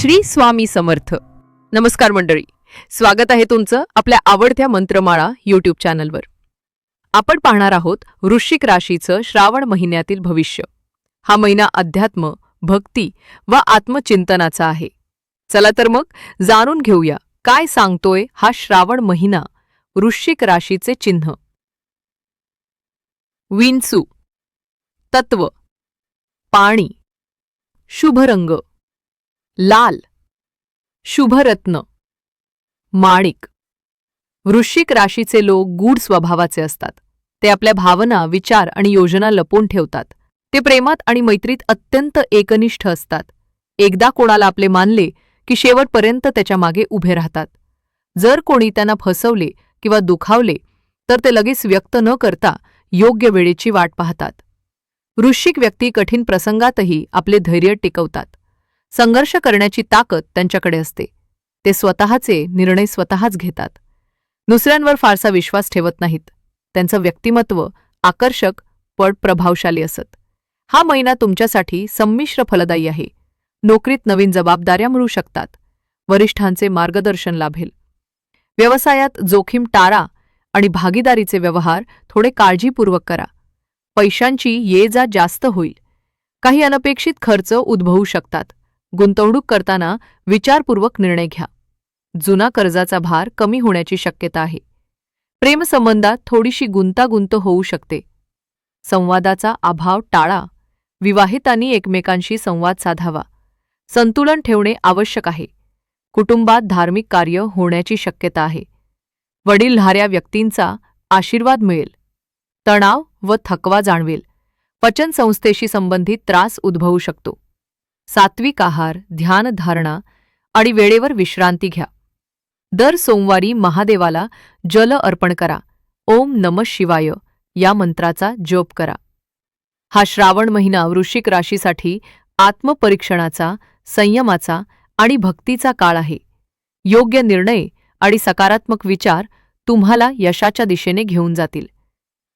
श्री स्वामी समर्थ. नमस्कार मंडळी. स्वागत आहे तुमचं आपल्या आवडत्या मंत्रमाळा यूट्यूब चॅनलवर आपण पाहणार आहोत वृश्चिक राशीचं श्रावण महिन्यातील भविष्य. हा महिना अध्यात्म भक्ती व आत्मचिंतनाचा आहे. चला तर मग जाणून घेऊया काय सांगतोय हा श्रावण महिना वृश्चिक राशीचे चिन्ह. विंचू. तत्व. पाणी. शुभ रंग लाल. शुभरत्न. माणिक. वृश्चिक राशीचे लोक गूढ स्वभावाचे असतात. ते आपल्या भावना विचार आणि योजना लपवून ठेवतात. ते प्रेमात आणि मैत्रीत अत्यंत एकनिष्ठ असतात. एकदा कोणाला आपले मानले की शेवटपर्यंत त्याच्यामागे उभे राहतात. जर कोणी त्यांना फसवले किंवा दुखावले तर ते लगेच व्यक्त न करता योग्य वेळेची वाट पाहतात. वृश्चिक व्यक्ती कठीण प्रसंगातही आपले धैर्य टिकवतात. संघर्ष करण्याची ताकद त्यांच्याकडे असते. ते स्वतःचे निर्णय स्वतःच घेतात. दुसऱ्यांवर फारसा विश्वास ठेवत नाहीत. त्यांचं व्यक्तिमत्व आकर्षक पण प्रभावशाली असत. हा महिना तुमच्यासाठी संमिश्र फलदायी आहे. नोकरीत नवीन जबाबदाऱ्या मिळू शकतात. वरिष्ठांचे मार्गदर्शन लाभेल. व्यवसायात जोखीम टाळा आणि भागीदारीचे व्यवहार थोडे काळजीपूर्वक करा. पैशांची ये जा जास्त होईल. काही अनपेक्षित खर्च उद्भवू शकतात. गुंतवणूक करताना विचारपूर्वक निर्णय घ्या. जुना कर्जाचा भार कमी होण्याची शक्यता आहे. प्रेमसंबंधात थोडीशी गुंतागुंत होऊ शकते. संवादाचा अभाव टाळा. विवाहितांनी एकमेकांशी संवाद साधावा. संतुलन ठेवणे आवश्यक आहे. कुटुंबात धार्मिक कार्य होण्याची शक्यता आहे. वडीलधाऱ्या व्यक्तींचा आशीर्वाद मिळेल. तणाव व थकवा जाणवेल. पचनसंस्थेशी संबंधित त्रास उद्भवू शकतो. सात्विक आहार ध्यानधारणा आणि वेळेवर विश्रांती घ्या. दर सोमवारी महादेवाला जल अर्पण करा. ओम नम शिवाय या मंत्राचा जप करा. हा श्रावण महिना वृश्चिक राशीसाठी आत्मपरीक्षणाचा संयमाचा आणि भक्तीचा काळ आहे. योग्य निर्णय आणि सकारात्मक विचार तुम्हाला यशाच्या दिशेने घेऊन जातील.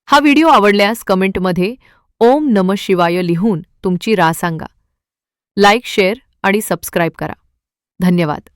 हा व्हिडिओ आवडल्यास कमेंटमध्ये ओम नम शिवाय लिहून तुमची रा सांगा. लाईक शेअर आणि सबस्क्राईब करा. धन्यवाद.